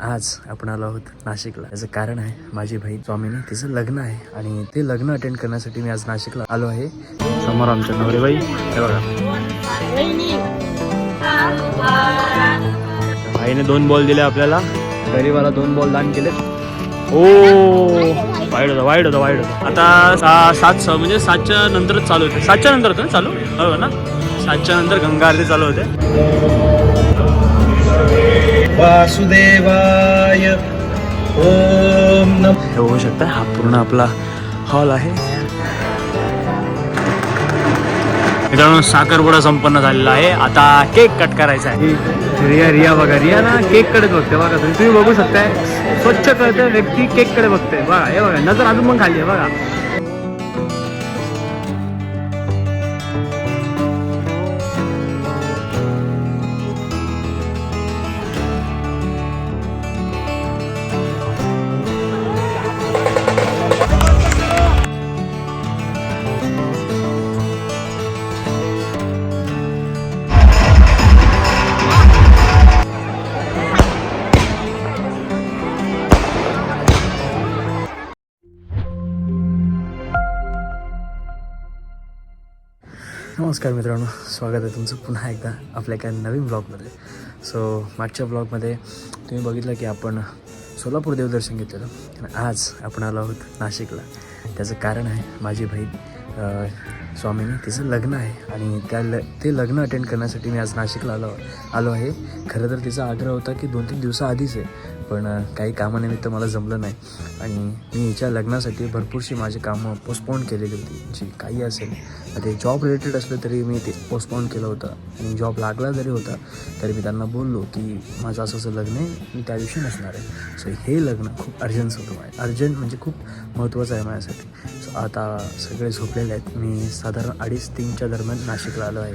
आज आपण आलो आहोत नाशिकला. त्याचं कारण आहे माझी बहीण स्वामीने तिचं लग्न आहे आणि ते लग्न अटेंड करण्यासाठी मी आज नाशिकला आलो आहे. समोर आमच्या नवरेबाई. हे बघा. भाईने दोन बॉल दिले आपल्याला. गरीबाला दोन बॉल दान केले ओ वाईट होता वाईट होता वाईट होता. आता सा सात सहा म्हणजे सातच्या नंतरच चालू होते. सातच्या नंतर होतं ना चालू? बरोबर ना? सातच्या नंतर गंगा आरती चालू होते. वासुदेवाय. ओम नम हे होऊ शकतं. हा पूर्ण आपला हॉल आहे. मित्रांनो साखरपुडा संपन्न झालेला आहे. आता केक कट करायचा आहे. रिया रिया बघा. रिया ना केककडे बघते. बघा तुम्ही तुम्ही बघू शकताय. स्वच्छ कळतं व्यक्ती केककडे बघते बघा हे बघा. नजर अजून पण खाली आहे. बघा. नमस्कार मित्रांनो स्वागत आहे तुमचं पुन्हा एकदा आपल्या एका नवीन ब्लॉगमध्ये सो मागच्या ब्लॉगमध्ये तुम्ही बघितलं की आपण सोलापूर देवदर्शन घेतलेलं. आणि आज आपण आलो आहोत नाशिकला. त्याचं कारण आहे माझी बहीण स्वामीनी तिचं लग्न आहे आणि त्या ल ते लग्न अटेंड करण्यासाठी मी आज नाशिकला आलो आलो आहे. खरं तर तिचा आग्रह होता की दोन तीन दिवसाआधीच आहे पण काही कामानिमित्त मला जमलं नाही. आणि मी हिच्या लग्नासाठी भरपूरशी माझी कामं पोस्टपोन केलेली होती जी काही असेल. ते जॉब रिलेटेड असलं तरी मी ते पोस्टपोन केलं होतं. आणि जॉब लागला जरी होता तरी मी त्यांना बोललो की माझं असं असं लग्न आहे मी त्या दिवशी नसणार आहे. सो हे लग्न खूप अर्जंट होतं आहे अर्जंट म्हणजे खूप महत्त्वाचं आहे माझ्यासाठी. आता सगळे झोपलेले आहेत. मी साधारण अडीच तीनच्या दरम्यान नाशिकला आलो आहे.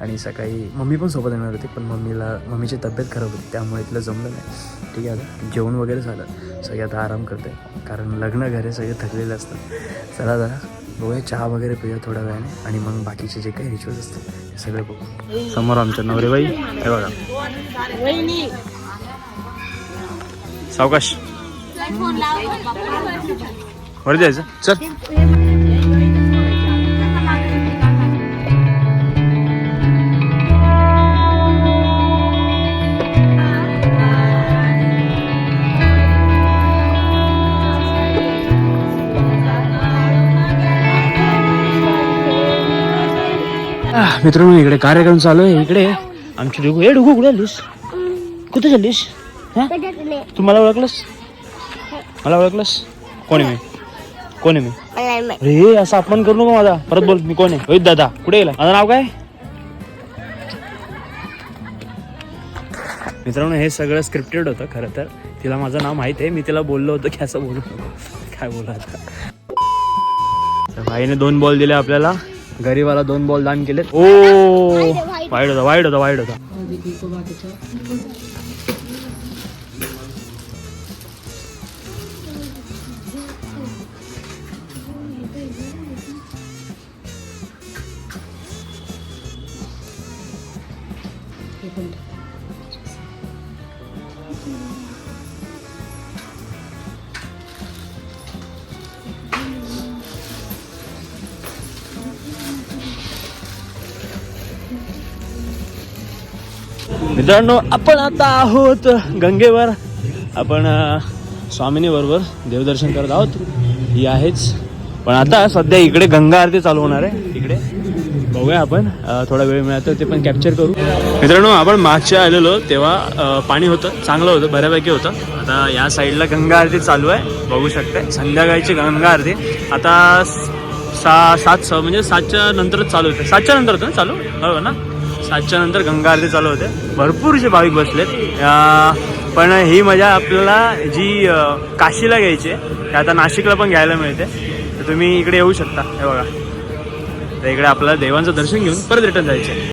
आणि सकाळी मम्मी पण सोबत येणार होती पण मम्मीला मम्मीची तब्येत खराब होती त्यामुळे तिला जमलं नाही. ठीक आहे आता जेवण वगैरे झालं. सगळे आता आराम करते कारण लग्न घरे सगळे थकलेले असतात. चला जरा बघूया चहा वगैरे पिऊया थोड्या वेळाने आणि मग बाकीचे जे काही रिच्युअल्स असतात हे सगळे बघू. समोर आमच्या नवरेबाई हे बघा. सावकाश. वर जायचं? चल. आह, मित्रांनो इकडे कार्यक्रम चालू आहे. इकडे आमची डुगू ए डुगू कुठे आलीस? कुठे चाललीस? हा? तू मला ओळखलंस? मला ओळखलंस? कोण आहे मी? कोण अरे असं अपमान करू नको माझा. परत बोल मी कोण आहे? रोहित दादा कुठे गेला? माझं नाव काय? मित्रांनो हे सगळं स्क्रिप्टेड होतं खरं तर. तिला माझं नाव माहीत आहे. मी तिला बोललो होतो की असं बोलू नको. काय बोला आता? तर भाईने दोन बॉल दिले आपल्याला. गरीबाला दोन बॉल दान केले ओ वाईट होता वाईट होता वाईट होता. मित्रांनो आपण आता आहोत गंगेवर. आपण स्वामिनी बरोबर देवदर्शन करत आहोत. ही आहेच. पण आता सध्या इकडे गंगा आरती चालू होणार आहे. बघूया आपण. थोडा वेळ मिळाला तर ते पण कॅप्चर करू. मित्रांनो आपण मागच्या आलेलो तेव्हा पाणी होतं चांगलं होतं बऱ्यापैकी होतं. आता या साईडला गंगा आरती चालू आहे बघू शकते. संध्याकाळची गंगा आरती. आता सा सात स म्हणजे सातच्या नंतरच चालू होते. सातच्या नंतर होतं ना चालू? बरोबर ना? सातच्या नंतर गंगा आरती चालू होते. भरपूरसे भाविक बसलेत. पण ही मजा आपल्याला जी काशीला घ्यायची आहे आता नाशिकला पण घ्यायला मिळते. तर तुम्ही इकडे येऊ शकता. हे बघा. तर इकडे आपल्याला देवांचं दर्शन घेऊन परत रिटर्न जायचे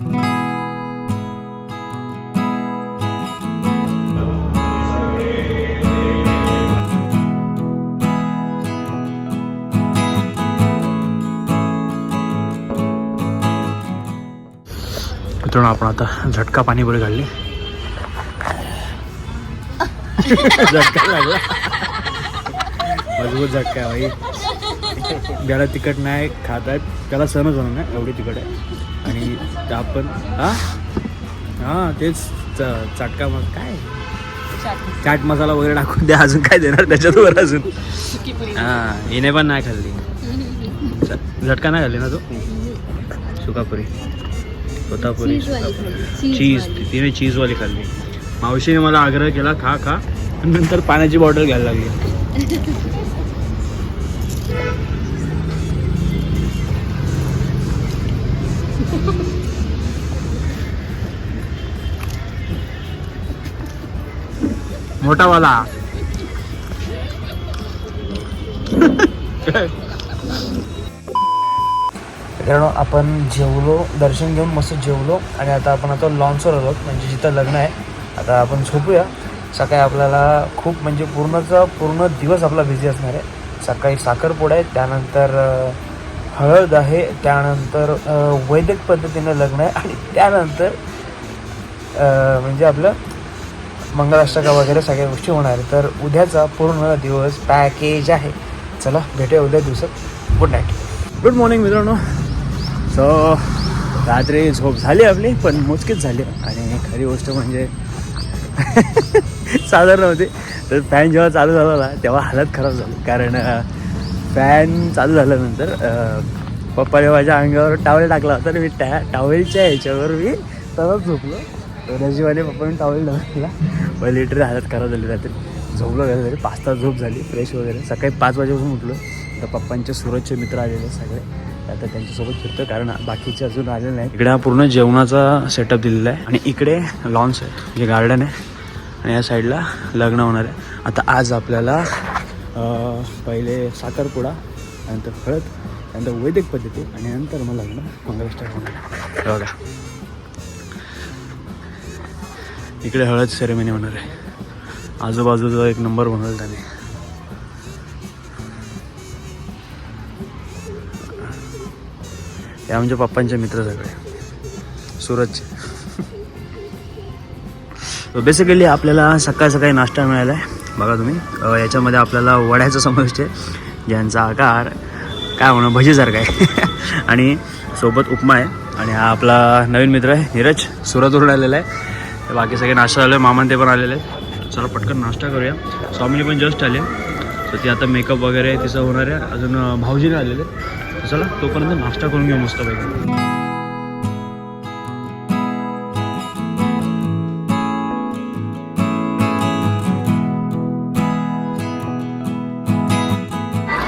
मित्रांनो आपण आता झटका पाणीपुरी काढली झटका लागला. मजबूत झटका आहे भाई. ज्याला तिखट नाही खात आहेत. त्याला सहनच होणार नाही एवढी तिखट आहे. आणि त्या आपण हां? हां तेच च- चाटका मग काय? चाट मसाला वगैरे टाकून द्या अजून काय देणार त्याच्यावर अजून? हां हिने पण नाही खाल्ली. च- झटका नाही खाल्ली ना तू? सुकापुरी कोतापुरी सुकापुरी चीज तिने चीजवाली खाल्ली. मावशीने मला आग्रह केला खा खा. आणि नंतर पाण्याची बॉटल घ्यायला लागली. मोठावाला. मित्रांनो आपण जेवलो दर्शन घेऊन मस्त जेवलो आणि आता आपण आता लॉन्सवर आलो म्हणजे जिथं लग्न आहे. आता आपण झोपूया. सकाळी आपल्याला खूप म्हणजे पूर्णचा पूर्ण दिवस आपला बिझी असणार आहे. सकाळी साखरपोड आहे त्यानंतर हळद आहे त्यानंतर वैदिक पद्धतीनं लग्न आहे आणि त्यानंतर म्हणजे आपलं मंगळाष्टका वगैरे सगळ्या गोष्टी होणार तर उद्याचा पूर्ण दिवस पॅकेज आहे. चला भेटूया उद्या दिवसात. गुड नाईट गुड मॉर्निंग मित्रांनो. सो रात्री झोप झाली आपली पण मोजकीच झाली. आणि खरी गोष्ट म्हणजे साधारण होती. तर फॅन जेव्हा चालू झाला ना तेव्हा हालत खराब झाली. कारण फॅन चालू झाल्यानंतर पप्पाने माझ्या अंगावर टावेल टाकला होता आणि मी त्या टावेलच्या ह्याच्यावर मी तसाच झोपलो. तर पप्पाने टावेल टाकला पण लिटरी हालत खराब झाली रात्री. झोपलं गेलं तरी पाच तास झोप झाली फ्रेश वगैरे. सकाळी पाच वाजेपासून उठलो. तर पप्पांचे सूरजचे मित्र आलेले सगळे. आता त्यांच्यासोबत फिरतो कारण बाकीचे अजून आलेले नाही इकडे हा पूर्ण जेवणाचा सेटअप दिलेला आहे. आणि इकडे लॉन्स आहे. जे गार्डन आहे. आणि या साईडला लग्न होणार आहे. आता आज आपल्याला पहिले साखरपुडा नंतर हळद नंतर वैदिक पद्धती आणि नंतर मग लग्न मंगलष्ट होणार आहे. बघा. इकडे हळद सेरेमनी होणार आहे. आजूबाजूचा एक नंबर बनवला त्याने. हे आमच्या म्हणजे पप्पांचे मित्र सगळे. सूरजचे. बेसिकली आपल्याला सकाळ सकाळी नाश्ता मिळाला आहे बघा तुम्ही याच्यामध्ये आपल्याला वड्याचा समावेश आहे. ज्यांचा आकार काय म्हणू भजीसारखा आहे. आणि सोबत उपमा आहे. आणि हा आपला नवीन मित्र आहे नीरज. सुरतवरून आलेला आहे. तर बाकी सगळे नाश्ता झाले मामान ते पण आलेले चला पटकन नाश्ता करूया. स्वामीनी पण जस्ट आले. तर ते आता मेकअप वगैरे तिचं होणार आहे. अजून भाऊजीने आलेले चला तोपर्यंत नाश्ता करून घेऊ मस्तपैकी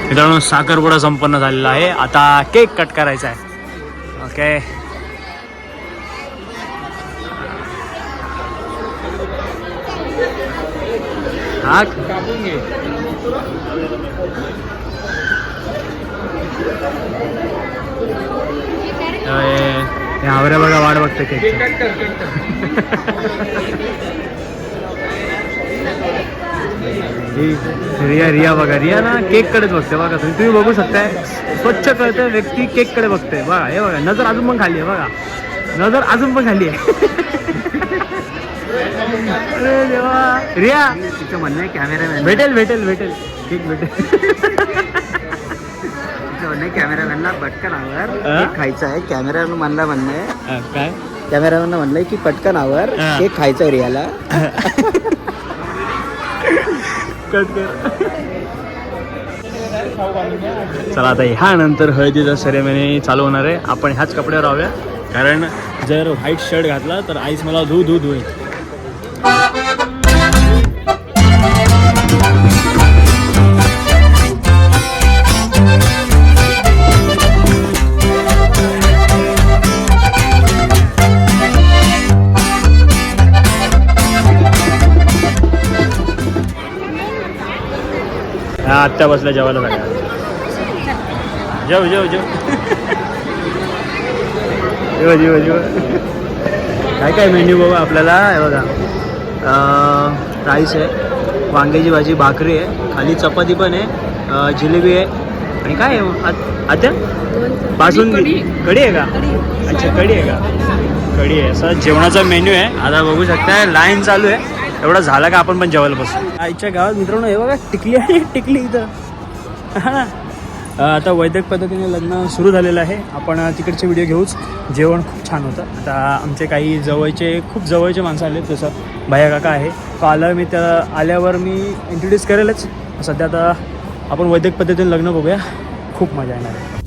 मित्रांनो साखरपुडा संपन्न झालेला आहे. आता केक कट करायचा आहे. ओके हा कापून घे बघा वाट बघते केक रिया रिया बघा. रिया ना केक कडेच बघते बघा तुम्ही. तुम्ही बघू शकताय. स्वच्छ कळतं व्यक्ती केककडे बघते. बघा हे बघा. नजर अजून पण खाली आहे बघा. नजर अजून पण खाली आहे. अरे देवा रिया. तिचं म्हणणं आहे कॅमेरामॅन भेटेल भेटेल भेटेल. केक भेटेल. कॅमेरामॅनला पटकन आवर? केक खायचा आहे. कॅमेरामॅन म्हणला म्हणणं काय? कॅमेरामॅन म्हणलंय की पटकन आवर. हा. केक खायचा रियाला. चला आता ह्या नंतर हळदीचा सेरेमनी चालू होणार आहे. आपण ह्याच कपड्यावर राहूया कारण जर व्हाईट शर्ट घातला तर आईच मला धू धू धुईल आत्ता आत्या बसल्या जेवायला सगळ्या जेव जेव जेव. जेव जेव जेव. काय काय मेन्यू बघा आपल्याला? हे बघा. राईस आहे वांग्याची भाजी भाकरी आहे खाली चपाती पण आहे जिलेबी आहे. आणि काय आहे? आत- आत्या? बासुंदी. कढी आहे का? अच्छा कढी आहे का? कढी आहे. असं जेवणाचा मेन्यू आहे. आता बघू शकता लाईन चालू आहे. एवढा झाला का आपण पण जेवायला बसू. आईच्या गावात मित्रांनो हे बघा टिकली आहे टिकली इथं. आता वैद्यक पद्धतीने लग्न सुरू झालेलं आहे. आपण तिकडचे व्हिडिओ घेऊच. जेवण खूप छान होतं. आता आमचे काही जवळचे खूप जवळचे माणसं आले जसं भैया काका आहे. तो आल्यावर मी त्या आल्यावर मी इंट्रोड्यूस करेलच. सध्या आता आपण वैद्यक पद्धतीने लग्न बघूया. खूप मजा येणार आहे.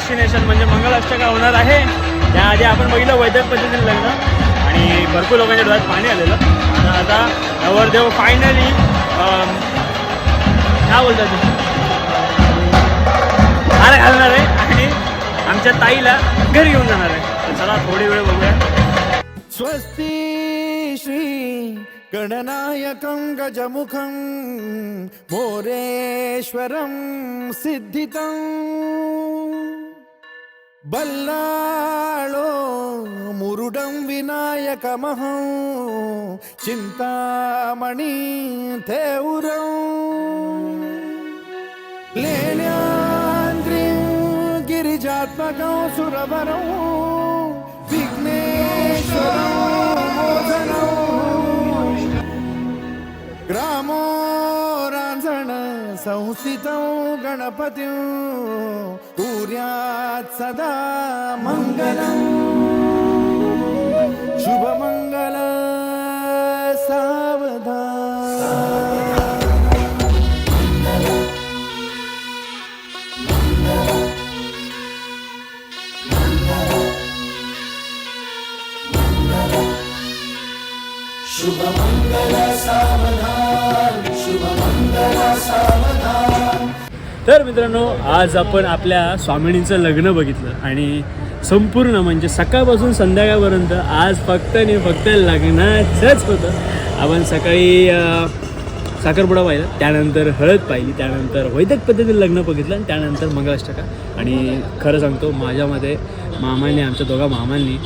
डेस्टिनेशन म्हणजे मंगलाष्टका होणार आहे. त्याआधी आपण बघितलं वैद्यक पद्धतीने लग्न. आणि भरपूर लोकांच्या डोळ्यात पाणी आलेलं. आता नवरदेव फायनली काय बोलतात ते? हार घालणार आहे आणि आमच्या ताईला घरी घेऊन जाणार आहे. चला थोडी वेळ बघूया. स्वस्ती श्री गणनायकं गजमुखं मोरेश्वरं सिद्धितम् बल्लाळो मुरुडं विनायकमहं चिन्तामणि थेउरं लेण्याद्रिं गिरिजात्मकं सुरवरं विघ्नेश्वरं मोचनं. ग्रामो रांझण संस्थितं गणपती कुर्यात् सदा मङ्गलम् तर मित्रांनो आज आपण आपल्या स्वामिनीचं लग्न बघितलं आणि संपूर्ण म्हणजे सकाळपासून संध्याकाळपर्यंत आज फक्त आणि फक्त लग्नाचंच होतं. आपण सकाळी साखरपुडा पाहिला त्यानंतर हळद पाहिली त्यानंतर वैदिक पद्धतीने लग्न बघितलं आणि त्यानंतर मंगळाष्टका. आणि खरं सांगतो माझ्यामध्ये मामाने आमच्या दोघा मामांनी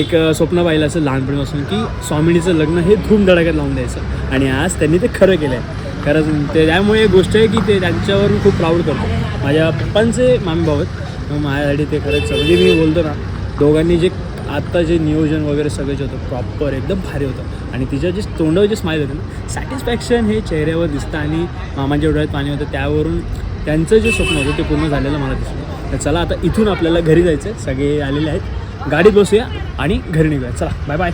एक स्वप्न पाहिलं असं लहानपणीपासून की स्वामिनीचं लग्न हे धूमधडाक्यात लावून द्यायचं. आणि आज त्यांनी ते खरं केलं आहे खरंच ते त्यामुळे एक गोष्ट आहे की ते त्यांच्यावर मी खूप प्राऊड करतो. माझ्या पप्पांचे मामी भाऊ आहेत. मग माझ्यासाठी ते खरंच म्हणजे मी बोलतो ना दोघांनी जे आत्ता जे नियोजन वगैरे सगळं जे होतं प्रॉपर एकदम भारी होतं. आणि तिच्या जे तोंडावर जे स्माईल होतं ना सॅटिस्फॅक्शन हे चेहऱ्यावर दिसतं आणि मामांच्या डोळ्यात पाणी होतं. त्यावरून त्यांचं जे स्वप्न होतं ते पूर्ण झालेलं मला दिसलं. तर चला आता इथून आपल्याला घरी जायचं आहे सगळे आलेले आहेत. गाडीत बसूया आणि घरी निघूया. चला बाय बाय